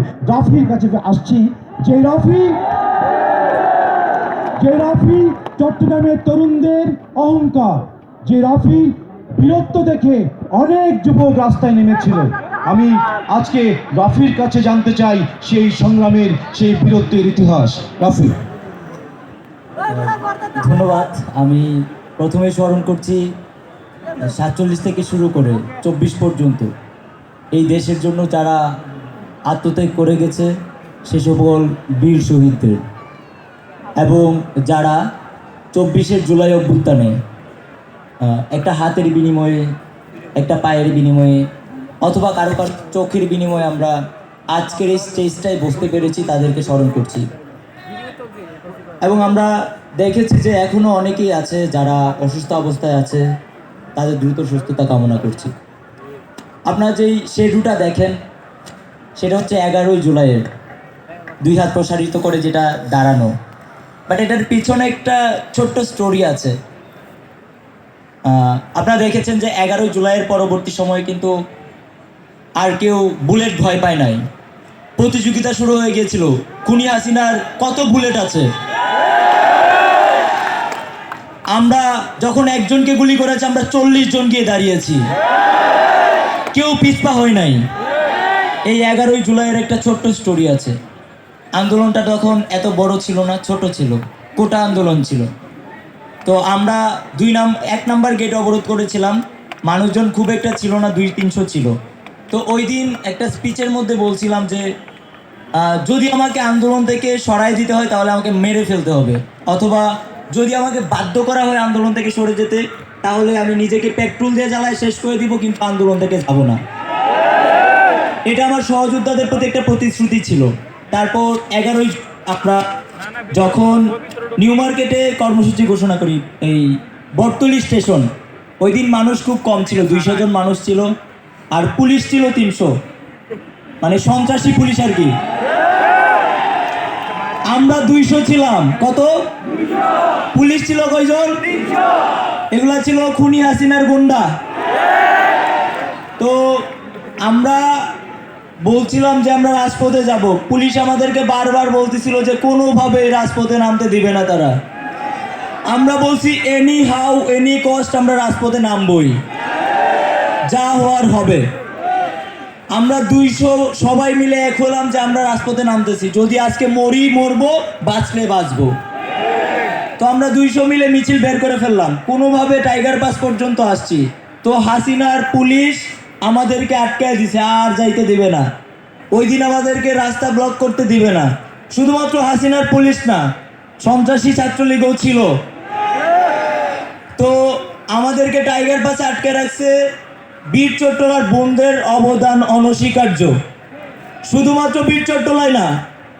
রাফির কাছে আসছি। যে রাফি। যে রাফি, চট্টগ্রামের তরুণদের অহংকার। যে রাফি, বীরত্ব দেখে অনেক যুবক রাস্তায় নেমেছিল। আমি আজকে রাফির কাছে জানতে চাই সেই সংগ্রামের, সেই বীরত্বের ইতিহাস। রাফি। ধন্যবাদ। আমি প্রথমে স্মরণ করছি, সাতচল্লিশ থেকে শুরু করে চব্বিশ পর্যন্ত এই দেশের জন্য যারা আত্মত্যাগ করে গেছে সে সকল বীর শহীদদের। এবং যারা চব্বিশে জুলাই অভ্যুত্থানে একটা হাতের বিনিময়ে, একটা পায়ের বিনিময়ে, অথবা কারও কারও চোখের বিনিময়ে আমরা আজকের এই স্টেজটায় বসতে পেরেছি, তাদেরকে স্মরণ করছি। এবং আমরা দেখেছি যে এখনও অনেকেই আছে যারা অসুস্থ অবস্থায় আছে, তাদের দ্রুত সুস্থতা কামনা করছি। আপনারা যেই শেডুটা দেখেন সেটা হচ্ছে এগারোই জুলাইয়ের। দুই হাত প্রসারিত করে যেটা দাঁড়ানো। বাট এটার পিছনে একটা ছোট্ট স্টোরি আছে। আপনারা দেখেছেন যে এগারোই জুলাইয়ের পরবর্তী সময়ে কিন্তু আর কেউ বুলেট ভয় পায় নাই। প্রতিযোগিতা শুরু হয়ে গিয়েছিল। খুনি হাসিনার কত বুলেট আছে? আমরা যখন একজনকে গুলি করেছি, আমরা চল্লিশ জন গিয়ে দাঁড়িয়েছি। কেউ পিছপা হয় নাই। এই এগারোই জুলাইয়ের একটা ছোট্ট স্টোরি আছে। আন্দোলনটা তখন এত বড় ছিল না, ছোট ছিল কোটা আন্দোলন ছিল। তো আমরা দুই নাম, এক নাম্বার গেট অবরোধ করেছিলাম। মানুষজন খুব একটা ছিল না, দুই তিনশো ছিল। তো ওই দিন একটা স্পিচের মধ্যে বলছিলাম যে যদি আমাকে আন্দোলন থেকে সরাই দিতে হয়, তাহলে আমাকে মেরে ফেলতে হবে। অথবা যদি আমাকে বাধ্য করা হয় আন্দোলন থেকে সরে যেতে, তাহলে আমি নিজেকে পেট্রোল দিয়ে জ্বালায় শেষ করে দিব, কিন্তু আন্দোলন থেকে যাব না। এটা আমার সহযোদ্ধাদের প্রতি একটা প্রতিশ্রুতি ছিল। তারপর এগারোই আমরা যখন নিউ মার্কেটে কর্মসূচি ঘোষণা করি, এই বটতলি স্টেশন, ওই দিন মানুষ খুব কম ছিল, দুইশো জন মানুষ ছিল, আর পুলিশ ছিল তিনশো। মানে সন্ত্রাসী পুলিশ আর কি। আমরা দুইশো ছিলাম। কত? পুলিশ ছিল কয়জন? এগুলা ছিল খুনি হাসিনার গুন্ডা। তো আমরা বলছিলাম যে আমরা রাজপথে যাব। পুলিশ আমাদেরকে বারবার বলতেছিল যে কোনোভাবে রাজপথে নামতে দিবে না তারা। আমরা বলছি এনি হাউ এনি কস্ট আমরা রাজপথে নামবই। যা হওয়ার হবে। আমরা দুইশো সবাই মিলে এক হলাম যে আমরা রাজপথে নামতেছি। যদি আজকে মরি, মরবো, বাঁচলে বাঁচবো। তো আমরা দুইশো মিলে মিছিল বের করে ফেললাম। কোনোভাবে টাইগার পাস পর্যন্ত আসছি। তো হাসিনার পুলিশ আমাদেরকে আটকায় দিছে, আর যাইতে দিবে না। ওই দিন আমাদেরকে রাস্তা ব্লক করতে দিবে না। শুধুমাত্র হাসিনার পুলিশ না, সন্ত্রাসী ছাত্রলীগও ছিল। তো আমাদেরকে টাইগার পাশে আটকে রাখছে বীর চট্টলার বোনদের অবদান অনস্বীকার্য। শুধুমাত্র বীর চট্টলায় না,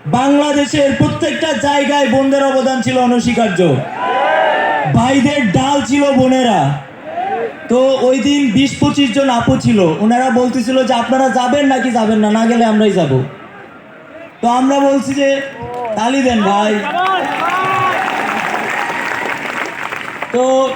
বাংলাদেশের প্রত্যেকটা জায়গায় বোনদের অবদান ছিল অনস্বীকার্য। ভাইদের ডাল ছিল বোনেরা। তো ওই দিন বিশ পঁচিশ জন আপু ছিল। ওনারা বলতেছিল যে, আপনারা যাবেন নাকি যাবেন না? না গেলে আমরাই যাব। তো আমরা বলছি যে, তালি দেন ভাই। তো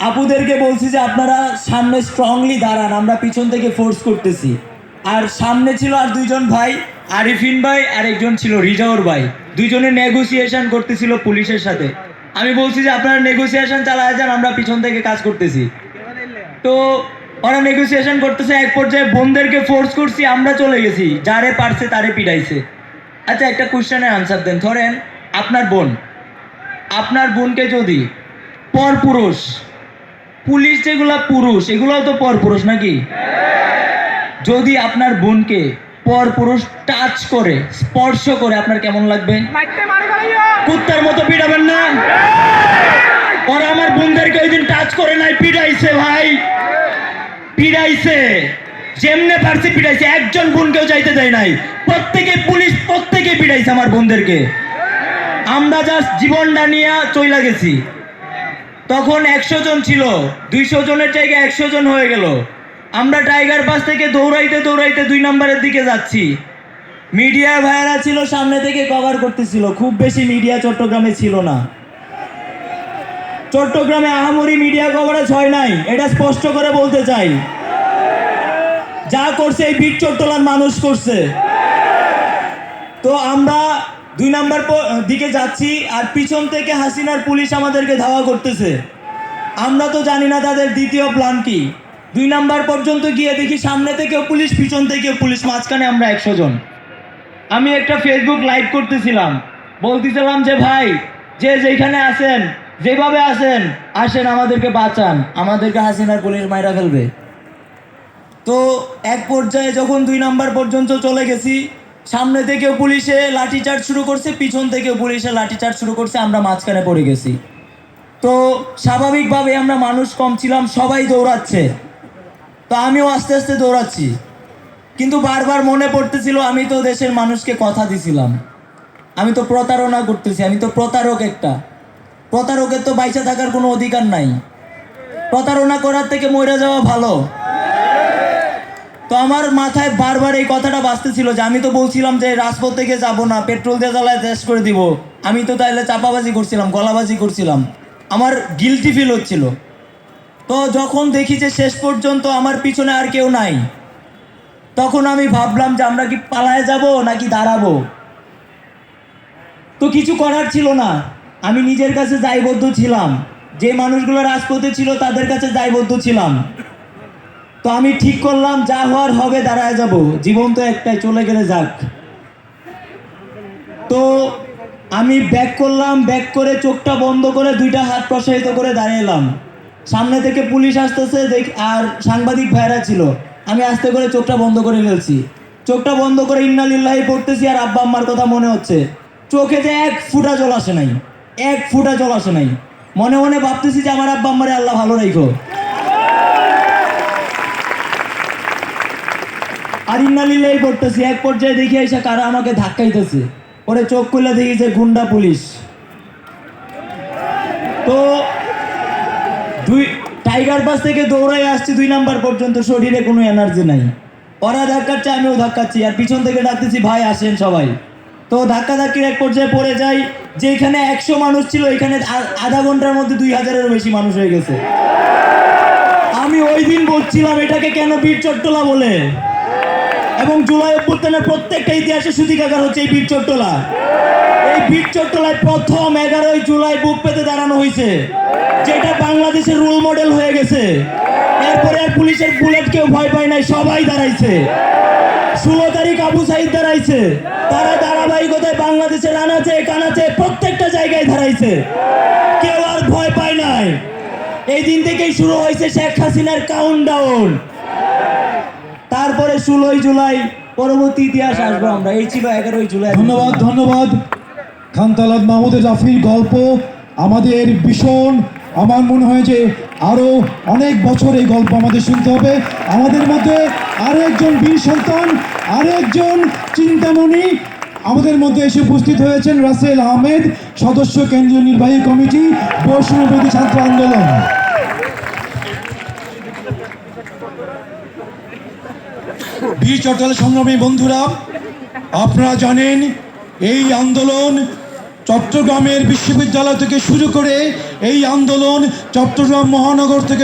আপুদেরকে বলছি যে, আপনারা সামনে স্ট্রংলি দাঁড়ান। আমরা পিছন থেকে ফোর্স করতেছি। আর সামনে ছিল আর দুইজন ভাই, আরিফিন ভাই আর একজন ছিল রিজাউর ভাই। দুইজনে নেগোসিয়েশন করতেছিল পুলিশের সাথে। আমি বলছি যে, আপনারা নেগোসিয়েশন চালায় যান, আমরা পিছন থেকে কাজ করতেছি। তো ওরা নেগোসিয়েশন করতেছে এক পর্যায়ে বোনদেরকে ফোর্স করছি আমরা চলে গেছি। যারে পারছে তারে পিটাইছে। আচ্ছা একটা কোশ্চেনের আনসার দেন। ধরেন আপনার বোন আপনার বোনকে যদি পর পুরুষ পুলিশ যেগুলা পুরুষ এগুলোও তো পরপুরুষ নাকি? যদি আপনার বোনকে পরপুরুষ টাচ করে স্পর্শ করে আপনার কেমন লাগবে? কুত্তার মতো পিটাবেন না। ওরা আমার বোনদেরকে ওই দিন টাচ করে নাই পিটাইছে ভাই। পিটাইছে যেমনে পারছে পিড়াইছে, একজন বোনকেও যাইতে দেয় নাই। প্রত্যেকে পুলিশ, প্রত্যেকে পিড়াইছে আমার বোনদেরকে। আমরা জাস্ট জীবনটা নিয়ে চইলা গেছি। তখন একশো জন ছিল, দুইশো জনের জায়গায় একশো জন হয়ে গেল। আমরা টাইগার পাস থেকে দৌড়াইতে দৌড়াইতে দুই নম্বরের দিকে যাচ্ছি। মিডিয়া ভাইয়েরা ছিল সামনে থেকে কভার করতেছিল, খুব বেশি মিডিয়া চট্টগ্রামে ছিল না। চট্টগ্রামে আহামরি মিডিয়া কভারেজ হয় নাই, এটা স্পষ্ট করে বলতে চাই। যা করছে এই বীর চট্টলার মানুষ করছে। তো আমরা দুই নাম্বার দিকে যাচ্ছি, আর পিছন থেকে হাসিনার পুলিশ আমাদেরকে ধাওয়া করতেছে। আমরা তো জানি না তাদের দ্বিতীয় প্ল্যান কি। দুই নাম্বার পর্যন্ত গিয়ে দেখি সামনে থেকেও পুলিশ, পিছন থেকেও পুলিশ, মাঝখানে আমরা একশো জন। আমি একটা ফেসবুক লাইভ করতেছিলাম। বলতেছিলাম যে, ভাই, যে যেখানে আছেন যেভাবে আসেন আসেন, আমাদেরকে বাঁচান। আমাদেরকে হাসিনার পুলিশ মাইরা ফেলবে। তো এক পর্যায়ে যখন দুই নাম্বার পর্যন্ত চলে গেছি, সামনে থেকেও পুলিশে লাঠিচার্জ শুরু করছে, পিছন থেকেও পুলিশে লাঠিচার্জ শুরু করছে, আমরা মাঝখানে পড়ে গেছি। তো স্বাভাবিকভাবে আমরা মানুষ কম ছিলাম, সবাই দৌড়াচ্ছে। তো আমিও আস্তে আস্তে দৌড়াচ্ছি। কিন্তু বারবার মনে পড়তেছিল, আমি তো দেশের মানুষকে কথা দিছিলাম। আমি তো প্রতারণা করতেছি, আমি তো প্রতারক একটা। প্রতারকের তো বাইচা থাকার কোনো অধিকার নাই। প্রতারণা করার থেকে মরে যাওয়া ভালো। তো আমার মাথায় বারবার এই কথাটা বাঁচতেছিল যে আমি তো বলছিলাম যে রাজপথ থেকে যাব না, পেট্রোল দিয়ে জ্বালায় শেষ করে দিব। আমি তো তাইলে চাপাবাজি করছিলাম, গলাবাজি করছিলাম। আমার গিলটি ফিল হচ্ছিল। তো যখন দেখি যে শেষ পর্যন্ত আমার পিছনে আর কেউ নাই, তখন আমি ভাবলাম যে আমরা কি পালায় যাব নাকি দাঁড়াবো? তো কিছু করার ছিল না। আমি নিজের কাছে দায়বদ্ধ ছিলাম। যে মানুষগুলো রাজপথে ছিল, তাদের কাছে দায়বদ্ধ ছিলাম। তো আমি ঠিক করলাম, যা হওয়ার হবে দাঁড়ায় যাব। জীবন তো একটাই, চলে গেলে যাক। তো আমি ব্যাক করলাম, ব্যাক করে চোখটা বন্ধ করে দুইটা হাত প্রসারিত করে দাঁড়িয়েলাম সামনে থেকে পুলিশ আসতেছে, দেখ, আর সাংবাদিক ভাইরা ছিল। আমি আস্তে করে চোখটা বন্ধ করে ফেলছি। চোখটা বন্ধ করে ইন্নালিল্লাহি পড়তেছি আর আব্বা আম্মার কথা মনে হচ্ছে। চোখে যে এক ফুটা জল আসে নাই। এক ফুটা জল আসে নাই। মনে মনে ভাবতেছি যে আমার আব্বা আম্মারে আল্লাহ ভালো রাখো আর ইন্নালিল্লাহি পড়তেছি, এক পর্যায়ে দেখি এসে কারা আমাকে ধাক্কাইতেছে। পরে চোখ খুলে দেখি যে গুন্ডা পুলিশ। তো দুই, টাইগার পাস থেকে দৌড়াই আসছি দুই নাম্বার পর্যন্ত, শরীরে কোনো এনার্জি নাই। ওরা ধাক্কাচ্ছে, আমিও ধাক্কাচ্ছি, আর পিছন থেকে ডাকতেছি, ভাই, আসেন সবাই। তো ধাক্কা ধাক্কির এক পর্যায়ে পড়ে যাই যে এখানে একশো মানুষ ছিল, এখানে আধা ঘণ্টার মধ্যে দুই হাজারেরও বেশি মানুষ হয়ে গেছে। আমি ওই দিন বলছিলাম, এটাকে কেন বীর চট্টলা বলে? এবং জুলাই অভ্যুত্থানের প্রত্যেকটা ইতিহাসে সুতিকাগার হচ্ছে এই বীর চট্টলা। এই বীর চট্টলায় প্রথম এগারোই জুলাই বুক পেতে দাঁড়ানো হয়েছে, যেটা বাংলাদেশের রোল মডেল হয়ে গেছে। এরপরে আর পুলিশের বুলেট কেউ ভয় পায় নাই, সবাই দাঁড়াইছে। ষোলো তারিখ আবু সাইদ দাঁড়াইছে, তারা ধারাবাহিকতায় বাংলাদেশের আনাচে, কানাচে, প্রত্যেকটা জায়গায় দাঁড়াইছে কেউ আর ভয় পায় নাই। এই দিন থেকেই শুরু হয়েছে শেখ হাসিনার কাউন্টডাউন তারপরে ষোলোই জুলাই, পরবর্তী ইতিহাস আসব আমরা। এই ছিল এগারোই জুলাই। ধন্যবাদ ধন্যবাদ। খানতালাদ মাহমুদের রাফির গল্প। আমাদের ভীষণ, আমার মনে হয় যে আরও অনেক বছর এই গল্প আমাদের শুনতে হবে। আমাদের মধ্যে আরও একজন বীর সন্তান আরও একজন চিন্তামণি আমাদের মধ্যে এসে উপস্থিত হয়েছেন রাসেল আহমেদ, সদস্য কেন্দ্রীয় নির্বাহী কমিটি বৈষ্ণবী ছাত্র আন্দোলন। বীর চট্টলা সংগ্রামী বন্ধুরা, আপনারা জানেন, এই আন্দোলন চট্টগ্রামের বিশ্ববিদ্যালয় থেকে শুরু করে এই আন্দোলন চট্টগ্রাম মহানগর থেকে